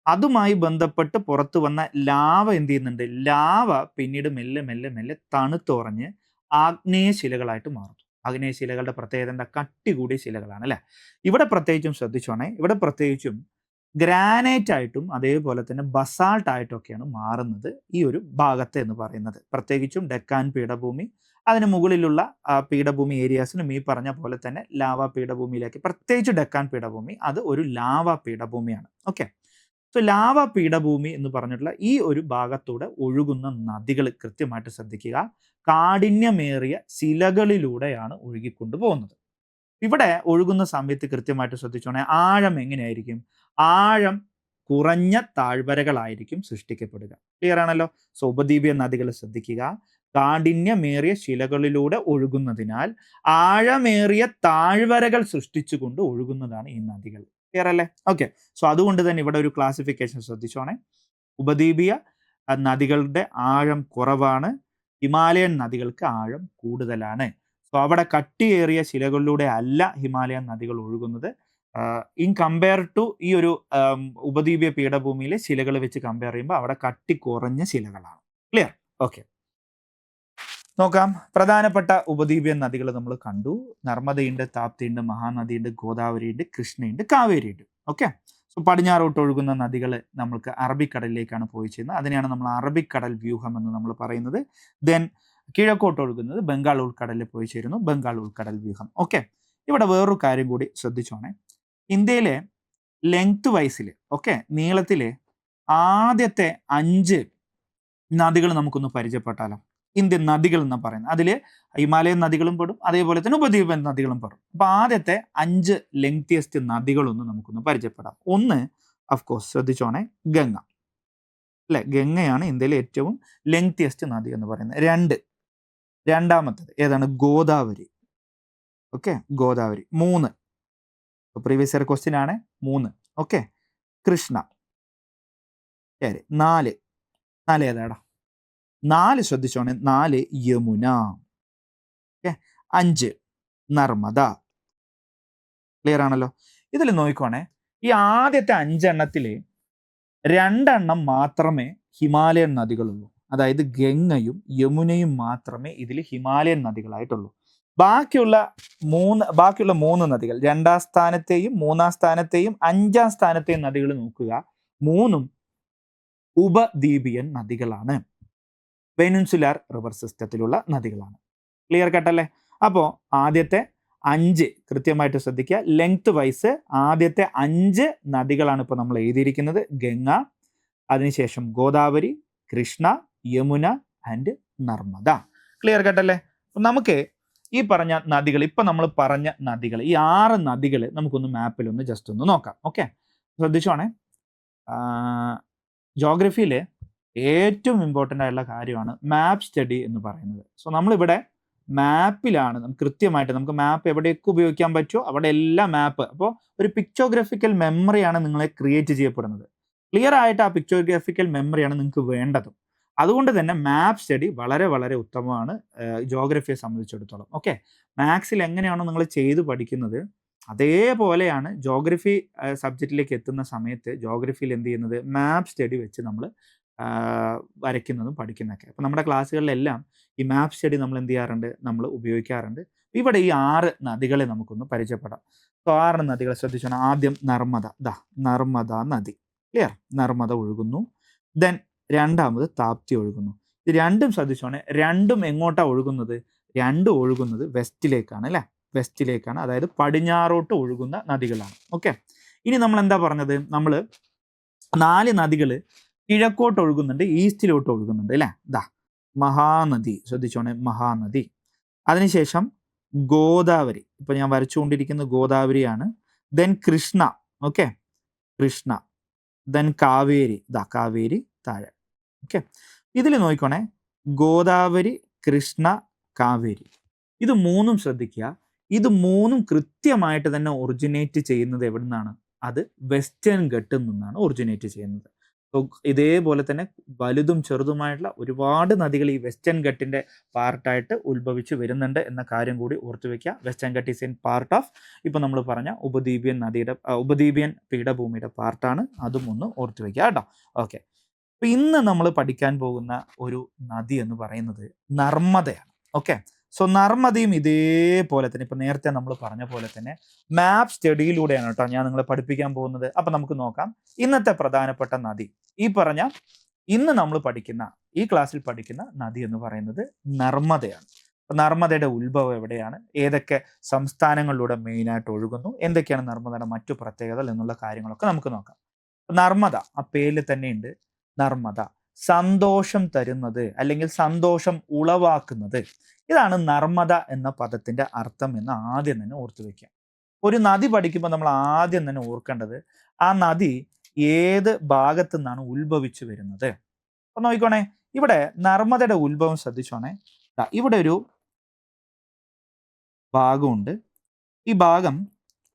അതുമായി ബന്ധപ്പെട്ട് പുറത്തു വന്ന ലാവ എന്ത് ചെയ്യുന്നുണ്ട്? ലാവ പിന്നീട് മെല്ലെ മെല്ലെ മെല്ലെ തണുത്തുറഞ്ഞ് ആഗ്നേയ ശിലകളായിട്ട് മാറുന്നു. ആഗ്നേയ ശിലകളുടെ പ്രത്യേകത എന്താ? കട്ടി കൂടിയ ശിലകളാണ് അല്ലെ? ഇവിടെ പ്രത്യേകിച്ചും ശ്രദ്ധിച്ചോണേ. ഇവിടെ പ്രത്യേകിച്ചും ഗ്രാനൈറ്റ് ആയിട്ടും അതേപോലെ തന്നെ ബസാൾട്ട് ആയിട്ടൊക്കെയാണ് മാറുന്നത് ഈ ഒരു ഭാഗത്ത് എന്ന് പറയുന്നത്. പ്രത്യേകിച്ചും ഡെക്കാൻ പീഠഭൂമി അതിന് മുകളിലുള്ള പീഠഭൂമി ഏരിയാസിനും ഈ പറഞ്ഞ പോലെ തന്നെ ലാവ പീഠഭൂമിയിലേക്ക് പ്രത്യേകിച്ച് ഡെക്കാൻ പീഠഭൂമി അത് ഒരു ലാവ പീഠഭൂമിയാണ്. ഓക്കെ. സോ ലാവ പീഠഭൂമി എന്ന് പറഞ്ഞിട്ടുള്ള ഈ ഒരു ഭാഗത്തൂടെ ഒഴുകുന്ന നദികൾ കൃത്യമായിട്ട് ശ്രദ്ധിക്കുക. കാഠിന്യമേറിയ ശിലകളിലൂടെയാണ് ഒഴുകിക്കൊണ്ടു പോകുന്നത്. ഇവിടെ ഒഴുകുന്ന സമയത്ത് കൃത്യമായിട്ട് ശ്രദ്ധിച്ചോണേ ആഴം എങ്ങനെയായിരിക്കും? ആഴം കുറഞ്ഞ താഴ്വരകളായിരിക്കും സൃഷ്ടിക്കപ്പെടുക. ക്ലിയർ ആണല്ലോ? സോ ഉപദ്വീപിയ നദികൾ ശ്രദ്ധിക്കുക. കാഠിന്യമേറിയ ശിലകളിലൂടെ ഒഴുകുന്നതിനാൽ ആഴമേറിയ താഴ്വരകൾ സൃഷ്ടിച്ചുകൊണ്ട് ഒഴുകുന്നതാണ് ഈ നദികൾ. ക്ലിയർ അല്ലേ? ഓക്കെ സോ അതുകൊണ്ട് തന്നെ ഇവിടെ ഒരു ക്ലാസിഫിക്കേഷൻ ശ്രദ്ധിച്ചോണേ. ഉപദ്വീപീയ നദികളുടെ ആഴം കുറവാണ്. ഹിമാലയൻ നദികൾക്ക് ആഴം കൂടുതലാണ്. സോ അവിടെ കട്ടിയേറിയ ശിലകളിലൂടെ അല്ല ഹിമാലയൻ നദികൾ ഒഴുകുന്നത്. ഇൻ കമ്പയർ ടു ഈ ഒരു ഉപദ്വീപിയ പീഠഭൂമിയിലെ ശിലകൾ വെച്ച് കമ്പയർ ചെയ്യുമ്പോൾ അവിടെ കട്ടി കുറഞ്ഞ ശിലകളാണ്. ക്ലിയർ ഓക്കെ നോക്കാം. പ്രധാനപ്പെട്ട ഉപദ്വീപിയൻ നദികൾ നമ്മൾ കണ്ടു. നർമ്മദയുണ്ട് താപ്തിയുണ്ട് മഹാനദിയുണ്ട് ഗോദാവരിയുണ്ട് കൃഷ്ണയുണ്ട് കാവേരിയുണ്ട്. ഓക്കെ? സോ പടിഞ്ഞാറോട്ട് ഒഴുകുന്ന നദികൾ നമ്മൾക്ക് അറബിക്കടലിലേക്കാണ് പോയി ചെയ്യുന്നത്. അതിനെയാണ് നമ്മൾ അറബിക്കടൽ വ്യൂഹം എന്ന് നമ്മൾ പറയുന്നത്. ദെൻ കിഴക്കോട്ട് ഒഴുകുന്നത് ബംഗാൾ ഉൾക്കടലിൽ പോയി ചേരുന്നു. ബംഗാൾ ഉൾക്കടൽ വ്യൂഹം. ഓക്കെ? ഇവിടെ വേറൊരു കാര്യം കൂടി ശ്രദ്ധിച്ചോണേ. ഇന്ത്യയിലെ ലെങ്ത് വൈസിൽ ഓക്കെ? നീളത്തിലെ ആദ്യത്തെ അഞ്ച് നദികൾ നമുക്കൊന്ന് പരിചയപ്പെട്ടാലോ? ഇന്ത്യൻ നദികൾ എന്ന് പറയുന്നത്. അതിൽ ഹിമാലയൻ നദികളും പെടും അതേപോലെ തന്നെ ഉപദ്വീപൻ നദികളും പെടും. അപ്പൊ ആദ്യത്തെ അഞ്ച് ലെങ്തിയസ്റ്റ് നദികളൊന്ന് നമുക്കൊന്ന് പരിചയപ്പെടാം. ഒന്ന് കോഴ്സ് ശ്രദ്ധിച്ചോണേ ഗംഗ. അല്ലെ? ഗംഗയാണ് ഇന്ത്യയിലെ ഏറ്റവും ലെങ്തിയസ്റ്റ് നദി എന്ന് പറയുന്നത്. രണ്ട് രണ്ടാമത്തത് ഏതാണ്? ഗോദാവരി. ഓക്കെ? ഗോദാവരി. മൂന്ന്. പ്രീവിയസ് ഇയർ ക്വസ്റ്റ്യൻ ആണ്. മൂന്ന്. ഓക്കെ? കൃഷ്ണ. ശരി. നാല്. നാല് ഏതാടാ? നാല് ശ്രദ്ധിച്ചോണേ. നാല് യമുന. ഓക്കെ. അഞ്ച് നർമ്മദ. ക്ലിയർ ആണല്ലോ? ഇതിൽ നോക്കിക്കോണേ ഈ ആദ്യത്തെ അഞ്ചെണ്ണത്തിൽ രണ്ടെണ്ണം മാത്രമേ ഹിമാലയൻ നദികളുള്ളൂ. അതായത് ഗംഗയും യമുനയും മാത്രമേ ഇതിൽ ഹിമാലയൻ നദികളായിട്ടുള്ളൂ. ബാക്കിയുള്ള മൂന്ന് ബാക്കിയുള്ള മൂന്ന് നദികൾ രണ്ടാം സ്ഥാനത്തെയും മൂന്നാം സ്ഥാനത്തെയും അഞ്ചാം സ്ഥാനത്തെയും നദികൾ നോക്കുക. മൂന്നും ഉപദ്വീപിയൻ നദികളാണ്. പെനിൻസുലാർ റിവർ സിസ്റ്റത്തിലുള്ള നദികളാണ്. ക്ലിയർ കട്ടല്ലേ അപ്പോൾ ആദ്യത്തെ അഞ്ച് കൃത്യമായിട്ട് ശ്രദ്ധിക്കുക. ലെങ്ത് വൈസ് ആദ്യത്തെ അഞ്ച് നദികളാണ് ഇപ്പോൾ നമ്മൾ എഴുതിയിരിക്കുന്നത്. ഗംഗ അതിനുശേഷം ഗോദാവരി കൃഷ്ണ യമുന ആൻഡ് നർമ്മദ. ക്ലിയർ കട്ടല്ലേ നമുക്ക് ഈ പറഞ്ഞ നദികൾ ഇപ്പം നമ്മൾ പറഞ്ഞ നദികൾ ഈ ആറ് നദികൾ നമുക്കൊന്ന് മാപ്പിൽ ഒന്ന് ജസ്റ്റ് ഒന്ന് നോക്കാം. ഓക്കെ ശ്രദ്ധിച്ചോണേ? ജോഗ്രഫിയിൽ ഏറ്റവും ഇമ്പോർട്ടന്റ് ആയിട്ടുള്ള കാര്യമാണ് മാപ്പ് സ്റ്റഡി എന്ന് പറയുന്നത്. സോ നമ്മളിവിടെ മാപ്പിലാണ് നമുക്ക് കൃത്യമായിട്ട് നമുക്ക് മാപ്പ് എവിടെയൊക്കെ ഉപയോഗിക്കാൻ പറ്റുമോ അവിടെ എല്ലാം മാപ്പ് അപ്പോൾ ഒരു പിക്ചോഗ്രഫിക്കൽ മെമ്മറിയാണ് നിങ്ങളെ ക്രിയേറ്റ് ചെയ്യപ്പെടുന്നത്. ക്ലിയർ ആയിട്ട് ആ പിക്ചോഗ്രാഫിക്കൽ മെമ്മറിയാണ് നിങ്ങൾക്ക് വേണ്ടതും. അതുകൊണ്ട് തന്നെ മാപ്പ് സ്റ്റഡി വളരെ വളരെ ഉത്തമമാണ് ജോഗ്രഫിയെ സംബന്ധിച്ചിടത്തോളം. ഓക്കെ മാത്സിൽ എങ്ങനെയാണോ നിങ്ങൾ ചെയ്ത് പഠിക്കുന്നത് അതേപോലെയാണ് ജോഗ്രഫി സബ്ജക്റ്റിലേക്ക് എത്തുന്ന സമയത്ത് ജോഗ്രഫിയിൽ എന്ത് ചെയ്യുന്നത്? മാപ്പ് സ്റ്റഡി വെച്ച് നമ്മൾ വരയ്ക്കുന്നതും പഠിക്കുന്നതൊക്കെ. അപ്പോൾ നമ്മുടെ ക്ലാസ്സുകളിലെല്ലാം ഈ മാപ്പ് സ്റ്റഡി നമ്മൾ എന്ത് ചെയ്യാറുണ്ട്? നമ്മൾ ഉപയോഗിക്കാറുണ്ട്. ഇവിടെ ഈ ആറ് നദികളെ നമുക്കൊന്ന് പരിചയപ്പെടാം. അപ്പോൾ ആറ് നദികളെ ശ്രദ്ധിച്ചു ആദ്യം നർമ്മദ. ദാ നർമ്മദ നദി. ക്ലിയർ? നർമ്മദ ഒഴുകുന്നു. ദെൻ രണ്ടാമത് താപ്തി ഒഴുകുന്നു. ഇത് രണ്ടും ശ്രദ്ധിച്ചോണേ രണ്ടും എങ്ങോട്ടാണ് ഒഴുകുന്നത്? രണ്ടും ഒഴുകുന്നത് വെസ്റ്റിലേക്കാണ് അല്ലേ? വെസ്റ്റിലേക്കാണ്. അതായത് പടിഞ്ഞാറോട്ട് ഒഴുകുന്ന നദികളാണ്. ഓക്കെ? ഇനി നമ്മൾ എന്താ പറഞ്ഞത്? നമ്മൾ നാല് നദികൾ കിഴക്കോട്ട് ഒഴുകുന്നുണ്ട് ഈസ്റ്റിലോട്ട് ഒഴുകുന്നുണ്ട് അല്ലേ? ദാ മഹാനദി ശ്രദ്ധിച്ചോണേ മഹാനദി. അതിനുശേഷം ഗോദാവരി ഇപ്പൊ ഞാൻ വരച്ചുകൊണ്ടിരിക്കുന്ന ഗോദാവരിയാണ്. Then Krishna okay Krishna. Then Kaveri ദാ കാവേരി താഴെ ഓക്കെ ഇതിൽ നോക്കിക്കോണേ ഗോദാവരി കൃഷ്ണ കാവേരി. ഇത് മൂന്നും ശ്രദ്ധിക്കുക. ഇത് മൂന്നും കൃത്യമായിട്ട് തന്നെ ഒറിജിനേറ്റ് ചെയ്യുന്നത് എവിടെ നിന്നാണ് അത് വെസ്റ്റേൺ ഘട്ടിൽ നിന്നാണ് ഒറിജിനേറ്റ് ചെയ്യുന്നത്. ഇതേപോലെ തന്നെ വലുതും ചെറുതുമായിട്ടുള്ള ഒരുപാട് നദികൾ ഈ വെസ്റ്റേൺ ഘട്ടിന്റെ പാർട്ടായിട്ട് ഉത്ഭവിച്ച് വരുന്നുണ്ട് എന്ന കാര്യം കൂടി ഓർത്തു വെക്കുക. Western ghat is in part of ഇപ്പൊ നമ്മൾ പറഞ്ഞ ഉപദ്വീപിയൻ നദിയുടെ ഉപദ്വീപിയൻ പീഠഭൂമിയുടെ പാർട്ടാണ്. അതും ഒന്ന് ഓർത്തു വെക്കുക കേട്ടോ. ഓക്കെ. അപ്പൊ ഇന്ന് നമ്മൾ പഠിക്കാൻ പോകുന്ന ഒരു നദി എന്ന് പറയുന്നത് നർമ്മദയാണ്. ഓക്കെ. സോ നർമ്മദയും ഇതേപോലെ തന്നെ ഇപ്പൊ നേരത്തെ നമ്മൾ പറഞ്ഞ പോലെ തന്നെ മാപ്പ് സ്റ്റഡിയിലൂടെയാണ് കേട്ടോ ഞാൻ നിങ്ങളെ പഠിപ്പിക്കാൻ പോകുന്നത്. അപ്പൊ നമുക്ക് നോക്കാം. ഇന്നത്തെ പ്രധാനപ്പെട്ട നദി. ഈ പറഞ്ഞ ഇന്ന് നമ്മൾ പഠിക്കുന്ന ഈ ക്ലാസ്സിൽ പഠിക്കുന്ന നദി എന്ന് പറയുന്നത് നർമ്മദയാണ്. നർമ്മദയുടെ ഉത്ഭവം എവിടെയാണ്? ഏതൊക്കെ സംസ്ഥാനങ്ങളിലൂടെ മെയിനായിട്ട് ഒഴുകുന്നു? എന്തൊക്കെയാണ് നർമ്മദയുടെ മറ്റു പ്രത്യേകതകൾ എന്നുള്ള കാര്യങ്ങളൊക്കെ നമുക്ക് നോക്കാം. നർമ്മദ ആ പേരിൽ തന്നെയുണ്ട് നർമ്മദ. സന്തോഷം തരുന്നത് അല്ലെങ്കിൽ സന്തോഷം ഉളവാക്കുന്നത്. ഇതാണ് നർമ്മദ എന്ന പദത്തിന്റെ അർത്ഥം എന്ന് ആദ്യം തന്നെ ഓർത്തു വയ്ക്കാം ഒരു നദി പഠിക്കുമ്പോൾ നമ്മൾ ആദ്യം തന്നെ ഓർക്കേണ്ടത് ആ നദി ഏത് ഭാഗത്തു നിന്നാണ് ഉത്ഭവിച്ചു വരുന്നത്? അപ്പൊ നോക്കിക്കോണേ ഇവിടെ നർമ്മദയുടെ ഉത്ഭവം ശ്രദ്ധിച്ചോണേ. ഇവിടെ ഒരു ഭാഗമുണ്ട്. ഈ ഭാഗം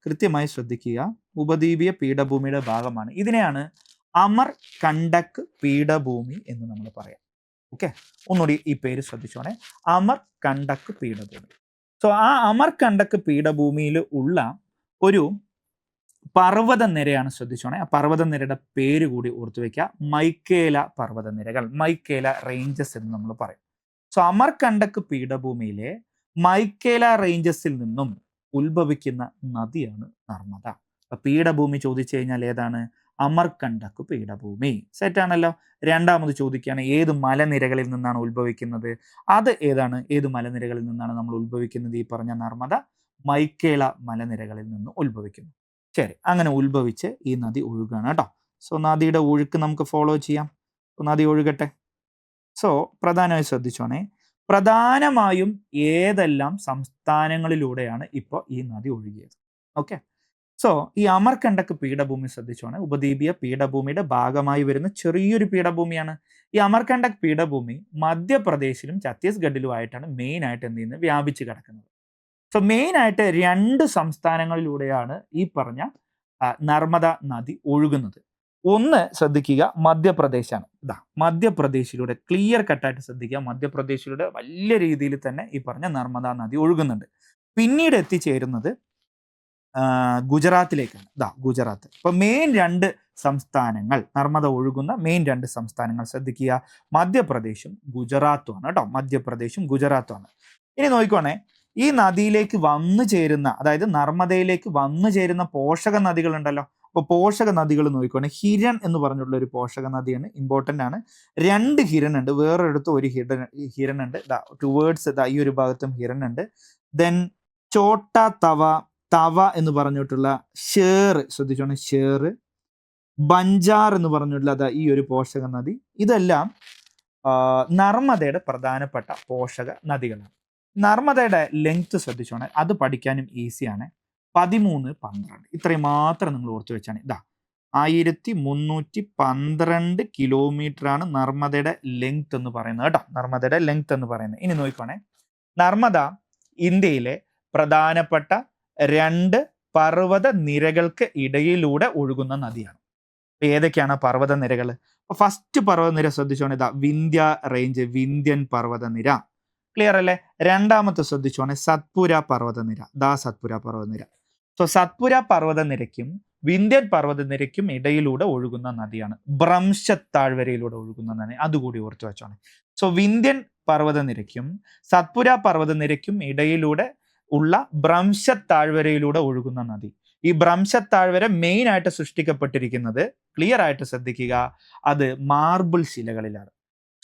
കൃത്യമായി ശ്രദ്ധിക്കുക. ഉപദ്വീപീയ പീഠഭൂമിയുടെ ഭാഗമാണ്. ഇതിനെയാണ് അമർ കണ്ടക് പീഠഭൂമി എന്ന് നമ്മൾ പറയാം. ഓക്കെ ഒന്നുകൂടി ഈ പേര് ശ്രദ്ധിച്ചോണേ. അമർ കണ്ടക് പീഠഭൂമി. സോ ആ അമർ കണ്ടക് പീഠഭൂമിയിൽ ഉള്ള ഒരു പർവത നിരയാണ് ശ്രദ്ധിച്ചോണേ. ആ പർവത നിരയുടെ പേര് കൂടി ഓർത്തു വെക്കുക. മൈക്കേല പർവത നിരകൾ. മൈക്കേല റേഞ്ചസ് എന്ന് നമ്മൾ പറയും. സോ അമർ കണ്ടക് പീഠഭൂമിയിലെ മൈക്കേല റേഞ്ചസിൽ നിന്നും ഉത്ഭവിക്കുന്ന നദിയാണ് നർമ്മദ. പീഠഭൂമി ചോദിച്ചു കഴിഞ്ഞാൽ ഏതാണ്? അമർകണ്ടക് പീഠഭൂമി. സെറ്റാണല്ലോ രണ്ടാമത് ചോദിക്കുകയാണ് ഏത് മലനിരകളിൽ നിന്നാണ് ഉത്ഭവിക്കുന്നത്? അത് ഏതാണ്? ഏത് മലനിരകളിൽ നിന്നാണ് നമ്മൾ ഉത്ഭവിക്കുന്നത്? ഈ പറഞ്ഞ നർമ്മദ മൈക്കേള മലനിരകളിൽ നിന്ന് ഉത്ഭവിക്കുന്നു. ശരി അങ്ങനെ ഉത്ഭവിച്ച് ഈ നദി ഒഴുകുകയാണ് കേട്ടോ. സോ നദിയുടെ ഒഴുക്ക് നമുക്ക് ഫോളോ ചെയ്യാം. നദി ഒഴുകട്ടെ. സോ പ്രധാനമായി ശ്രദ്ധിച്ചോണേ. പ്രധാനമായും ഏതെല്ലാം സംസ്ഥാനങ്ങളിലൂടെയാണ് ഇപ്പോൾ ഈ നദി ഒഴുകിയത്? ഓക്കെ സോ ഈ അമർകണ്ടക് പീഠഭൂമി ശ്രദ്ധിച്ചോണെ. ഉപദ്വീപീയ പീഠഭൂമിയുടെ ഭാഗമായി വരുന്ന ചെറിയൊരു പീഠഭൂമിയാണ്. ഈ അമർകണ്ടക് പീഠഭൂമി മധ്യപ്രദേശിലും ഛത്തീസ്ഗഡിലുമായിട്ടാണ് മെയിൻ ആയിട്ട് എന്ത് ചെയ്യുന്നത്? വ്യാപിച്ച് കിടക്കുന്നത്. സോ മെയിൻ ആയിട്ട് രണ്ട് സംസ്ഥാനങ്ങളിലൂടെയാണ് ഈ പറഞ്ഞ നർമ്മദ നദി ഒഴുകുന്നത്. ഒന്ന് ശ്രദ്ധിക്കുക മധ്യപ്രദേശാണ്. ഇതാ മധ്യപ്രദേശിലൂടെ ക്ലിയർ കട്ടായിട്ട് ശ്രദ്ധിക്കുക. മധ്യപ്രദേശിലൂടെ വലിയ രീതിയിൽ തന്നെ ഈ പറഞ്ഞ നർമ്മദ നദി ഒഴുകുന്നുണ്ട്. പിന്നീട് എത്തിച്ചേരുന്നത് ഗുജറാത്തിലേക്കാണ്. ഇതാ ഗുജറാത്ത്. ഇപ്പം മെയിൻ രണ്ട് സംസ്ഥാനങ്ങൾ നർമ്മദ ഒഴുകുന്ന മെയിൻ രണ്ട് സംസ്ഥാനങ്ങൾ ശ്രദ്ധിക്കുക. മധ്യപ്രദേശും ഗുജറാത്തുമാണ് കേട്ടോ. മധ്യപ്രദേശും ഗുജറാത്തുമാണ്. ഇനി നോക്കിക്കോണേ ഈ നദിയിലേക്ക് വന്നു ചേരുന്ന അതായത് നർമ്മദയിലേക്ക് വന്നു ചേരുന്ന പോഷക നദികൾ ഉണ്ടല്ലോ അപ്പോൾ പോഷക നദികൾ നോക്കിക്കോണേ ഹിരൺ എന്ന് പറഞ്ഞിട്ടുള്ള ഒരു പോഷക നദിയാണ് ഇമ്പോർട്ടന്റ് ആണ്. രണ്ട് ഹിരൺ ഉണ്ട് വേറൊരിടത്ത് ഒരു ഹിരൺ ഹിരൺ ഉണ്ട് ടുവേർഡ്സ് ഈ ഒരു ഭാഗത്തും ഹിരൺ ഉണ്ട് ദെൻ ചോട്ട തവ തവ എന്ന് പറഞ്ഞിട്ടുള്ള ഷേർ ശ്രദ്ധിച്ചോണം ഷേർ. ബഞ്ചാർ എന്ന് പറഞ്ഞിട്ടുള്ള അതാ ഈ ഒരു പോഷക നദി. ഇതെല്ലാം നർമ്മദയുടെ പ്രധാനപ്പെട്ട പോഷക നദികളാണ്. നർമ്മദയുടെ ലെങ്ത് ശ്രദ്ധിച്ചോണേ അത് പഠിക്കാനും ഈസിയാണ് പതിമൂന്ന് പന്ത്രണ്ട്. ഇത്രയും മാത്രം നിങ്ങൾ ഓർത്തു വെച്ചാണ് ഇതാ ആയിരത്തി മുന്നൂറ്റി പന്ത്രണ്ട് കിലോമീറ്റർ ആണ് നർമ്മദയുടെ ലെങ്ത് എന്ന് പറയുന്നത് കേട്ടോ. നർമ്മദയുടെ ലെങ്ത് എന്ന് പറയുന്നത്. ഇനി നോക്കിക്കോണേ നർമ്മദ ഇന്ത്യയിലെ പ്രധാനപ്പെട്ട രണ്ട് പർവത നിരകൾക്ക് ഇടയിലൂടെ ഒഴുകുന്ന നദിയാണ്. ഏതൊക്കെയാണ് പർവത നിരകൾ? അപ്പൊ ഫസ്റ്റ് പർവത നിര ശ്രദ്ധിച്ചോണേ. ഇതാ വിന്ധ്യ റേഞ്ച് വിന്ധ്യൻ പർവത നിര. ക്ലിയർ അല്ലേ? രണ്ടാമത്തെ ശ്രദ്ധിച്ചോണേ സത്പുര പർവത നിര. ദാ സത്പുര പർവത നിര. സോ സത്പുര പർവത നിരയ്ക്കും വിന്ധ്യൻ പർവത നിരയ്ക്കും ഇടയിലൂടെ ഒഴുകുന്ന നദിയാണ്. ഭ്രംശത്താഴ്വരയിലൂടെ ഒഴുകുന്ന നദി. അതുകൂടി ഓർത്തു വെച്ചോണേ. സോ വിന്ധ്യൻ പർവത നിരയ്ക്കും സത്പുര പർവത നിരയ്ക്കും ഇടയിലൂടെ ഉള്ള ഭ്രംശത്താഴ്വരയിലൂടെ ഒഴുകുന്ന നദി. ഈ ഭ്രംശത്താഴ്വര മെയിൻ ആയിട്ട് സൃഷ്ടിക്കപ്പെട്ടിരിക്കുന്നത് ക്ലിയർ ആയിട്ട് ശ്രദ്ധിക്കുക അത് മാർബിൾ ശിലകളിലാണ്.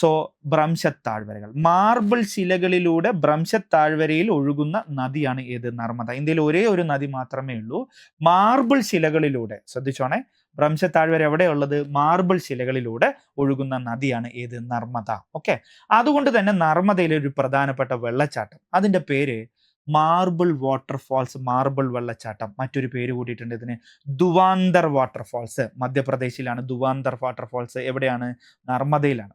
സോ ഭ്രംശത്താഴ്വരകൾ. മാർബിൾ ശിലകളിലൂടെ ഭ്രംശത്താഴ്വരയിൽ ഒഴുകുന്ന നദിയാണ് ഏത്? നർമ്മദ. ഇന്ത്യയിൽ ഒരേ ഒരു നദി മാത്രമേ ഉള്ളൂ. മാർബിൾ ശിലകളിലൂടെ ശ്രദ്ധിച്ചോണേ. ഭ്രംശത്താഴ്വര എവിടെയുള്ളത്? മാർബിൾ ശിലകളിലൂടെ ഒഴുകുന്ന നദിയാണ് ഏത്? നർമ്മദ. ഓക്കെ അതുകൊണ്ട് തന്നെ നർമ്മദയിലെ ഒരു പ്രധാനപ്പെട്ട വെള്ളച്ചാട്ടം. അതിന്റെ പേര് മാർബിൾ വാട്ടർഫാൾസ് മാർബിൾ വെള്ളച്ചാട്ടം. മറ്റൊരു പേര് കൂടിയിട്ടുണ്ട് ഇതിന്. ദുവാന്തർ വാട്ടർഫാൾസ് മധ്യപ്രദേശിലാണ് ദുവാന്തർ വാട്ടർഫാൾസ് എവിടെയാണ്? നർമ്മദയിലാണ്.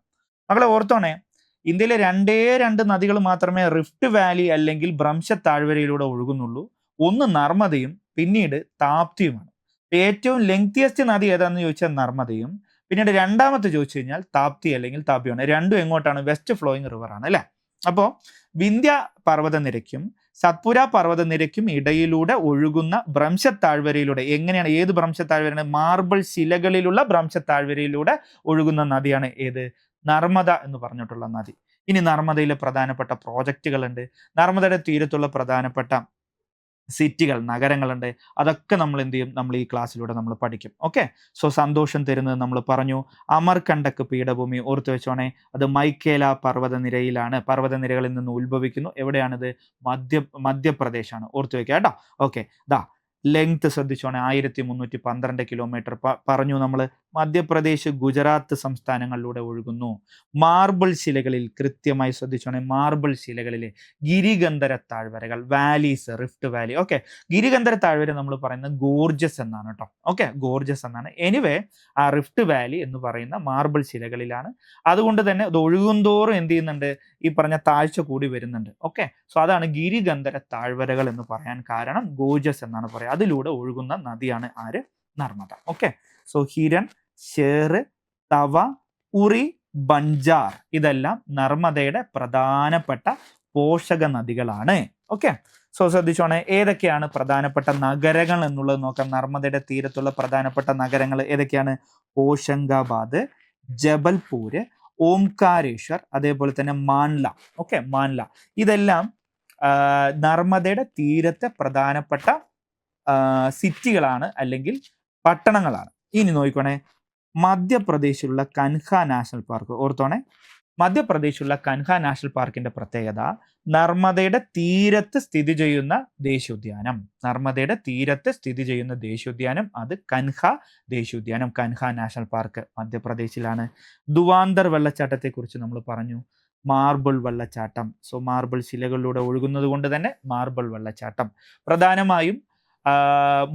മകളെ ഓർത്തോണേ ഇന്ത്യയിലെ രണ്ടേ രണ്ട് നദികൾ മാത്രമേ റിഫ്റ്റ് വാലി അല്ലെങ്കിൽ ഭ്രംശത്താഴ്വരയിലൂടെ ഒഴുകുന്നുള്ളൂ. ഒന്ന് നർമ്മദയും പിന്നീട് താപ്തിയുമാണ് ഏറ്റവും ലെങ്തിയസ്റ്റ് നദി ഏതാണെന്ന് ചോദിച്ചാൽ നർമ്മദയും പിന്നീട് രണ്ടാമത്തെ ചോദിച്ചു കഴിഞ്ഞാൽ താപ്തി അല്ലെങ്കിൽ താപ്തിയാണ് രണ്ടും എങ്ങോട്ടാണ്? വെസ്റ്റ് ഫ്ലോയിങ് റിവർ ആണ് അല്ലേ? അപ്പോൾ വിന്ധ്യ പർവതനിരയ്ക്കും സത്പുര പർവതനിരയ്ക്കും ഇടയിലൂടെ ഒഴുകുന്ന ഭ്രംശത്താഴ്വരയിലൂടെ എങ്ങനെയാണ് ഏത് ഭ്രംശത്താഴ്വരയാണ്? മാർബിൾ ശിലകളിലുള്ള ഭ്രംശത്താഴ്വരയിലൂടെ ഒഴുകുന്ന നദിയാണ് ഏത്? നർമ്മദ എന്ന് പറഞ്ഞിട്ടുള്ള നദി. ഇനി നർമ്മദയിലെ പ്രധാനപ്പെട്ട പ്രോജക്റ്റുകളുണ്ട്. നർമ്മദയുടെ തീരത്തുള്ള പ്രധാനപ്പെട്ട സിറ്റികൾ നഗരങ്ങളുണ്ട്. അതൊക്കെ നമ്മൾ എന്ത് ചെയ്യും? നമ്മൾ ഈ ക്ലാസ്സിലൂടെ നമ്മൾ പഠിക്കും. ഓക്കെ സോ സന്തോഷം തരുന്നത് നമ്മൾ പറഞ്ഞു. അമർകണ്ടക് പീഠഭൂമി ഓർത്തു വെച്ചോണേ. അത് മൈക്കേല പർവതനിരയിലാണ്. പർവതനിരകളിൽ പർവത നിരകളിൽ നിന്ന് ഉത്ഭവിക്കുന്നു. എവിടെയാണിത്? മധ്യ മധ്യപ്രദേശാണ്. ഓർത്തു വെക്കുക കേട്ടോ. ഓക്കെ ദാ ലെങ്ത് ശ്രദ്ധിച്ചോണേ. ആയിരത്തി മുന്നൂറ്റി പന്ത്രണ്ട് കിലോമീറ്റർ പറഞ്ഞു നമ്മൾ മധ്യപ്രദേശ് ഗുജറാത്ത് സംസ്ഥാനങ്ങളിലൂടെ ഒഴുകുന്നു. മാർബിൾ ശിലകളിൽ കൃത്യമായി ശ്രദ്ധിച്ചോണേ. മാർബിൾ ശിലകളിലെ ഗിരിഗന്ധര താഴ്വരകൾ വാലീസ് റിഫ്റ്റ് വാലി. ഓക്കെ. ഗിരിഗന്ധര താഴ്വര നമ്മൾ പറയുന്നത് ഗോർജസ് എന്നാണ് കേട്ടോ ഓക്കെ. ഗോർജസ് എന്നാണ്. എനിവേ ആ റിഫ്റ്റ് വാലി എന്ന് പറയുന്ന മാർബിൾ ശിലകളിലാണ്. അതുകൊണ്ട് തന്നെ അത് ഒഴുകുന്തോറും എന്ത് ചെയ്യുന്നുണ്ട്? ഈ പറഞ്ഞ താഴ്ച കൂടി വരുന്നുണ്ട്. ഓക്കെ. സോ അതാണ് ഗിരിഗന്ധര താഴ്വരകൾ എന്ന് പറയാൻ കാരണം. ഗോർജസ് എന്നാണ് പറയുക അതിലൂടെ ഒഴുകുന്ന നദിയാണ് ആര്? നർമ്മദ. ഓക്കെ സോ ഹിരൺ ഷേർ തവ ഉറി ബഞ്ചാർ ഇതെല്ലാം നർമ്മദയുടെ പ്രധാനപ്പെട്ട പോഷക നദികളാണ്. ഓക്കെ സോ ശ്രദ്ധിച്ചോണേ ഏതൊക്കെയാണ് പ്രധാനപ്പെട്ട നഗരങ്ങൾ എന്നുള്ളത് നോക്കാം. നർമ്മദയുടെ തീരത്തുള്ള പ്രധാനപ്പെട്ട നഗരങ്ങൾ ഏതൊക്കെയാണ്? ഹോഷങ്കാബാദ് ജബൽപൂര് ഓംകാരേശ്വർ അതേപോലെ തന്നെ മാൻല. ഓക്കെ മാൻല. ഇതെല്ലാം നർമ്മദയുടെ തീരത്തെ പ്രധാനപ്പെട്ട സിറ്റികളാണ് അല്ലെങ്കിൽ പട്ടണങ്ങളാണ്. ഇനി നോക്കിക്കോണേ. മധ്യപ്രദേശിലുള്ള കൻഹ നാഷണൽ പാർക്ക്. ഓർത്തോണേ. മധ്യപ്രദേശിലുള്ള കൻഹ നാഷണൽ പാർക്കിന്റെ പ്രത്യേകത നർമ്മദയുടെ തീരത്ത് സ്ഥിതി ചെയ്യുന്ന ദേശീയോദ്യാനം. നർമ്മദയുടെ തീരത്ത് സ്ഥിതി ചെയ്യുന്ന ദേശീയോദ്യാനം അത് കൻഹ ദേശീയോദ്യാനം. കൻഹ നാഷണൽ പാർക്ക് മധ്യപ്രദേശിലാണ്. ദുവാന്തർ വെള്ളച്ചാട്ടത്തെക്കുറിച്ച് നമ്മൾ പറഞ്ഞു. മാർബിൾ വെള്ളച്ചാട്ടം. സോ മാർബിൾ ശിലകളിലൂടെ ഒഴുകുന്നത് കൊണ്ട് തന്നെ മാർബിൾ വെള്ളച്ചാട്ടം. പ്രധാനമായും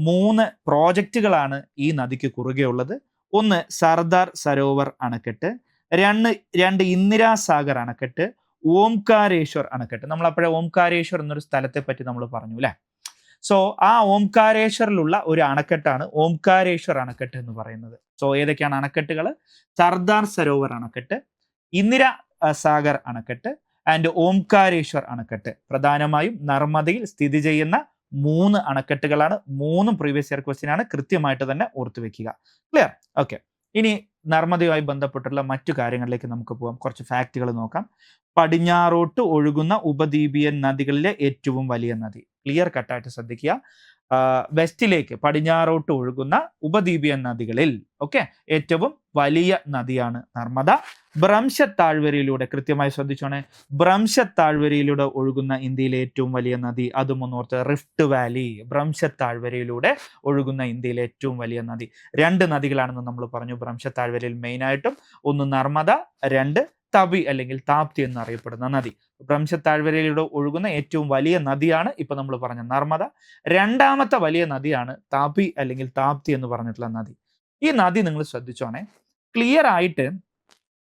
മൂന്ന് പ്രോജക്റ്റുകളാണ് ഈ നദിക്ക് കുറുകെ ഉള്ളത്. ഒന്ന് സർദാർ സരോവർ അണക്കെട്ട് രണ്ട് രണ്ട് ഇന്ദിരാസാഗർ അണക്കെട്ട് ഓംകാരേശ്വർ അണക്കെട്ട്. നമ്മൾ അപ്പോഴേ ഓംകാരേശ്വർ എന്നൊരു സ്ഥലത്തെ പറ്റി നമ്മൾ പറഞ്ഞു അല്ലേ സോ ആ ഓംകാരേശ്വറിലുള്ള ഒരു അണക്കെട്ടാണ് ഓംകാരേശ്വർ അണക്കെട്ട് എന്ന് പറയുന്നത്. സോ ഏതൊക്കെയാണ് അണക്കെട്ടുകൾ സർദാർ സരോവർ അണക്കെട്ട് ഇന്ദിര സാഗർ അണക്കെട്ട് ആൻഡ് ഓംകാരേശ്വർ അണക്കെട്ട്. പ്രധാനമായും നർമ്മദയിൽ സ്ഥിതി ചെയ്യുന്ന മൂന്ന് അണക്കെട്ടുകളാണ് മൂന്നും പ്രീവിയസ് ഇയർ ക്വസ്റ്റ്യൻ ആണ് കൃത്യമായിട്ട് തന്നെ ഓർത്തു വെക്കുക. ക്ലിയർ ഓക്കെ ഇനി നർമ്മദയുമായി ബന്ധപ്പെട്ടുള്ള മറ്റു കാര്യങ്ങളിലേക്ക് നമുക്ക് പോകാം കുറച്ച് ഫാക്റ്റുകൾ നോക്കാം. പടിഞ്ഞാറോട്ട് ഒഴുകുന്ന ഉപദ്വീപിയൻ നദികളിലെ ഏറ്റവും വലിയ നദി. ക്ലിയർ കട്ടായിട്ട് ശ്രദ്ധിക്കുക. വെസ്റ്റിലേക്ക് പടിഞ്ഞാറോട്ട് ഒഴുകുന്ന ഉപദ്വീപിയൻ നദികളിൽ. ഓക്കെ? ഏറ്റവും വലിയ നദിയാണ് നർമ്മദ. ഭ്രംശ താഴ്വരയിലൂടെ കൃത്യമായി ശ്രദ്ധിച്ചോണേ. ഭ്രംശ താഴ്വരയിലൂടെ ഒഴുകുന്ന ഇന്ത്യയിലെ ഏറ്റവും വലിയ നദി അതും ഒന്നോർത്ത് റിഫ്റ്റ് വാലി. ഭ്രംശ താഴ്വരയിലൂടെ ഒഴുകുന്ന ഇന്ത്യയിലെ ഏറ്റവും വലിയ നദി. രണ്ട് നദികളാണെന്ന് നമ്മൾ പറഞ്ഞു. ഭ്രംശ താഴ്വരയിൽ മെയിൻ ആയിട്ടും ഒന്ന് നർമ്മദ രണ്ട് തവി അല്ലെങ്കിൽ താപ്തി എന്നറിയപ്പെടുന്ന നദി. ഭ്രംശ താഴ്വരയിലൂടെ ഒഴുകുന്ന ഏറ്റവും വലിയ നദിയാണ് ഇപ്പൊ നമ്മൾ പറഞ്ഞ നർമ്മദ. രണ്ടാമത്തെ വലിയ നദിയാണ് താപി അല്ലെങ്കിൽ താപ്തി എന്ന് പറഞ്ഞിട്ടുള്ള നദി. ഈ നദി നിങ്ങൾ ശ്രദ്ധിച്ചോണേ. ക്ലിയർ ആയിട്ട്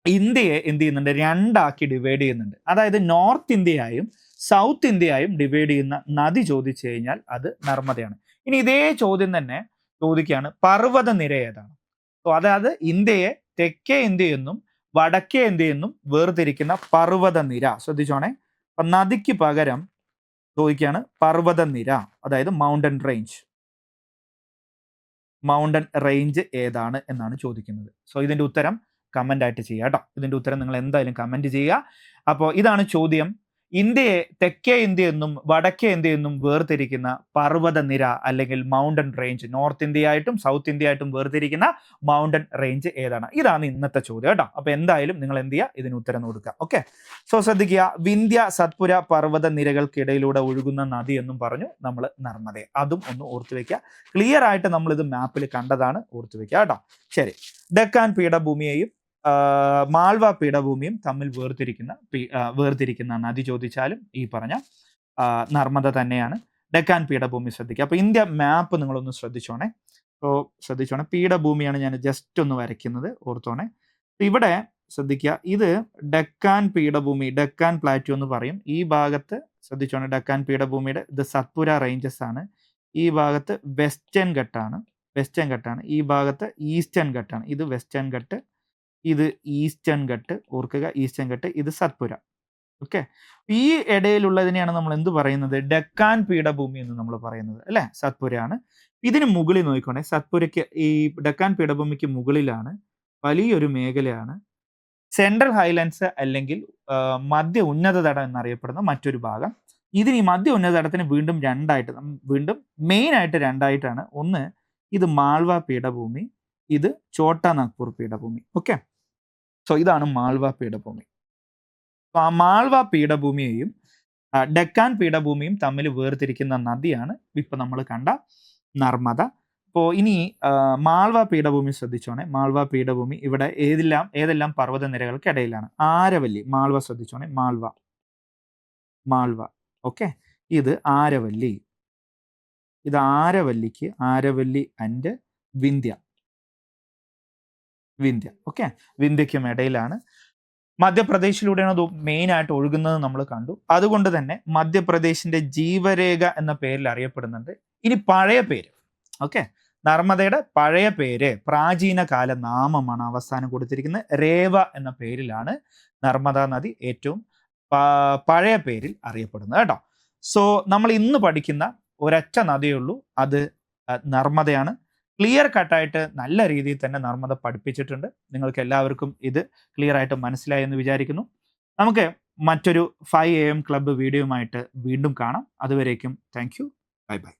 ഇന്ത്യയെ എന്ത് ചെയ്യുന്നുണ്ട്? രണ്ടാക്കി ഡിവൈഡ് ചെയ്യുന്നുണ്ട്. അതായത് നോർത്ത് ഇന്ത്യയായും സൗത്ത് ഇന്ത്യയായും ഡിവൈഡ് ചെയ്യുന്ന നദി ചോദിച്ചു കഴിഞ്ഞാൽ അത് നർമ്മദയാണ്. ഇനി ഇതേ ചോദ്യം തന്നെ ചോദിക്കുകയാണ്. പർവത നിര ഏതാണ്? അതായത് ഇന്ത്യയെ തെക്കേ ഇന്ത്യ എന്നും വടക്കേ ഇന്ത്യയിൽ നിന്നും വേർതിരിക്കുന്ന പർവത നിര ശ്രദ്ധിച്ചോണേ. അപ്പൊ നദിക്ക് പകരം ചോദിക്കുകയാണ് പർവത നിര അതായത് മൗണ്ടൻ റേഞ്ച് മൗണ്ടൻ റേഞ്ച് ഏതാണ് എന്നാണ് ചോദിക്കുന്നത്. സോ ഇതിന്റെ ഉത്തരം കമന്റ് ആയിട്ട് ചെയ്യുക കേട്ടോ. ഇതിന്റെ ഉത്തരം നിങ്ങൾ എന്തായാലും കമന്റ് ചെയ്യുക. അപ്പോൾ ഇതാണ് ചോദ്യം. ഇന്ത്യയെ തെക്കേ ഇന്ത്യ എന്നും വടക്കേ ഇന്ത്യ എന്നും വേർതിരിക്കുന്ന പർവത നിര അല്ലെങ്കിൽ മൗണ്ടൻ റേഞ്ച് നോർത്ത് ഇന്ത്യ ആയിട്ടും സൗത്ത് ഇന്ത്യ ആയിട്ടും വേർതിരിക്കുന്ന മൗണ്ടൻ റേഞ്ച് ഏതാണ്? ഇതാണ് ഇന്നത്തെ ചോദ്യം കേട്ടോ. അപ്പൊ എന്തായാലും നിങ്ങൾ എന്ത് ചെയ്യുക? ഇതിന് ഉത്തരം കൊടുക്കുക. ഓക്കെ സോ ശ്രദ്ധിക്കുക. വിന്ധ്യ സത്പുര പർവത നിരകൾക്കിടയിലൂടെ ഒഴുകുന്ന നദി എന്നും പറഞ്ഞു നമ്മൾ നർമ്മദ. അതും ഒന്ന് ഓർത്തു വെക്കുക. ക്ലിയർ ആയിട്ട് നമ്മൾ ഇത് മാപ്പിൽ കണ്ടതാണ്. ഓർത്തു വെക്കുക കേട്ടോ. ശരി. ഡെക്കാൻ പീഠഭൂമിയെയും മാൾവ പീഠഭൂമിയും തമ്മിൽ വേർതിരിക്കുന്ന വേർതിരിക്കുന്ന നദി ചോദിച്ചാലും ഈ പറഞ്ഞ നർമ്മദ തന്നെയാണ്. ഡെക്കാൻ പീഠഭൂമി ശ്രദ്ധിക്കുക. അപ്പൊ ഇന്ത്യ മാപ്പ് നിങ്ങളൊന്ന് ശ്രദ്ധിച്ചോണേ. അപ്പോ ശ്രദ്ധിച്ചോണേ. പീഠഭൂമിയാണ് ഞാൻ ജസ്റ്റ് ഒന്ന് വരയ്ക്കുന്നത്. ഓർത്തോണേ. ഇവിടെ ശ്രദ്ധിക്കുക. ഇത് ഡെക്കാൻ പീഠഭൂമി ഡെക്കാൻ പ്ലാറ്റു എന്ന് പറയും. ഈ ഭാഗത്ത് ശ്രദ്ധിച്ചോണേ. ഡെക്കാൻ പീഠഭൂമിയുടെ ഇത് സത്പുര റേഞ്ചസ് ആണ്. ഈ ഭാഗത്ത് വെസ്റ്റേൺ ഘട്ടാണ്. വെസ്റ്റേൺ ഘട്ടാണ്. ഈ ഭാഗത്ത് ഈസ്റ്റേൺ ഘട്ടാണ്. ഇത് വെസ്റ്റേൺ ഘട്ട് ഇത് ഈസ്റ്റേൺ ഘട്ട് ഓർക്കുക ഈസ്റ്റേൺ ഘട്ട് ഇത് സത്പുര. ഓക്കെ? ഈ ഇടയിലുള്ളതിനെയാണ് നമ്മൾ എന്ത് പറയുന്നത്? ഡെക്കാൻ പീഠഭൂമി എന്ന് നമ്മൾ പറയുന്നത് അല്ലെ? സത്പുരയാണ്. ഇതിന് മുകളിൽ നോക്കിക്കോണേ സത്പുരയ്ക്ക് ഈ ഡെക്കാൻ പീഠഭൂമിക്ക് മുകളിലാണ് വലിയൊരു മേഖലയാണ്. സെൻട്രൽ ഹൈലാൻഡ്സ് അല്ലെങ്കിൽ മധ്യ ഉന്നത തടം എന്നറിയപ്പെടുന്ന മറ്റൊരു ഭാഗം. ഇതിന് ഈ മധ്യ ഉന്നത തടത്തിന് വീണ്ടും രണ്ടായിട്ട് വീണ്ടും മെയിൻ ആയിട്ട് രണ്ടായിട്ടാണ്. ഒന്ന് ഇത് മാൾവ പീഠഭൂമി ഇത് ചോട്ടാ നാഗ്പൂർ പീഠഭൂമി. ഓക്കെ? സോ ഇതാണ് മാൾവ പീഠഭൂമി. അപ്പൊ ആ മാൾവ പീഠഭൂമിയെയും ഡെക്കാൻ പീഠഭൂമിയും തമ്മിൽ വേർതിരിക്കുന്ന നദിയാണ് ഇപ്പൊ നമ്മൾ കണ്ട നർമ്മദ. അപ്പോൾ ഇനി മാൾവ പീഠഭൂമി ശ്രദ്ധിച്ചോണേ. മാൾവ പീഠഭൂമി ഇവിടെ ഏതെല്ലാം ഏതെല്ലാം പർവത നിരകൾക്കിടയിലാണ് ആരവല്ലി മാൾവ ശ്രദ്ധിച്ചോണേ. മാൾവ. മാൾവ. ഓക്കെ? ഇത് ആരവല്ലി. ഇത് ആരവല്ലിക്ക് ആരവല്ലി ആൻഡ് വിന്ധ്യ. വിന്ധ്യ. ഓക്കെ? വിന്ധ്യയ്ക്കും ഇടയിലാണ്. മധ്യപ്രദേശിലൂടെയാണ് അത് മെയിൻ ആയിട്ട് ഒഴുകുന്നത് നമ്മൾ കണ്ടു. അതുകൊണ്ട് തന്നെ മധ്യപ്രദേശിന്റെ ജീവരേഖ എന്ന പേരിൽ അറിയപ്പെടുന്നുണ്ട്. ഇനി പഴയ പേര്. ഓക്കെ? നർമ്മദയുടെ പഴയ പേര് പ്രാചീന കാല നാമമാണ് അവസാനം കൊടുത്തിരിക്കുന്നത്. രേവ എന്ന പേരിലാണ് നർമ്മദ നദി ഏറ്റവും പഴയ പേരിൽ അറിയപ്പെടുന്നത് കേട്ടോ. സോ നമ്മൾ ഇന്ന് പഠിക്കുന്ന ഒരൊറ്റ നദിയുള്ളൂ അത് നർമ്മദയാണ്. ക്ലിയർ കട്ടായിട്ട് നല്ല രീതിയിൽ തന്നെ നർമ്മദ പഠിപ്പിച്ചിട്ടുണ്ട്. നിങ്ങൾക്ക് എല്ലാവർക്കും ഇത് ക്ലിയർ ആയിട്ട് മനസ്സിലായി എന്ന് വിചാരിക്കുന്നു. നമുക്ക് മറ്റൊരു ഫൈവ് എ എം ക്ലബ്ബ് വീഡിയോയുമായിട്ട് വീണ്ടും കാണാം. അതുവരേക്കും താങ്ക് യു ബൈ ബൈ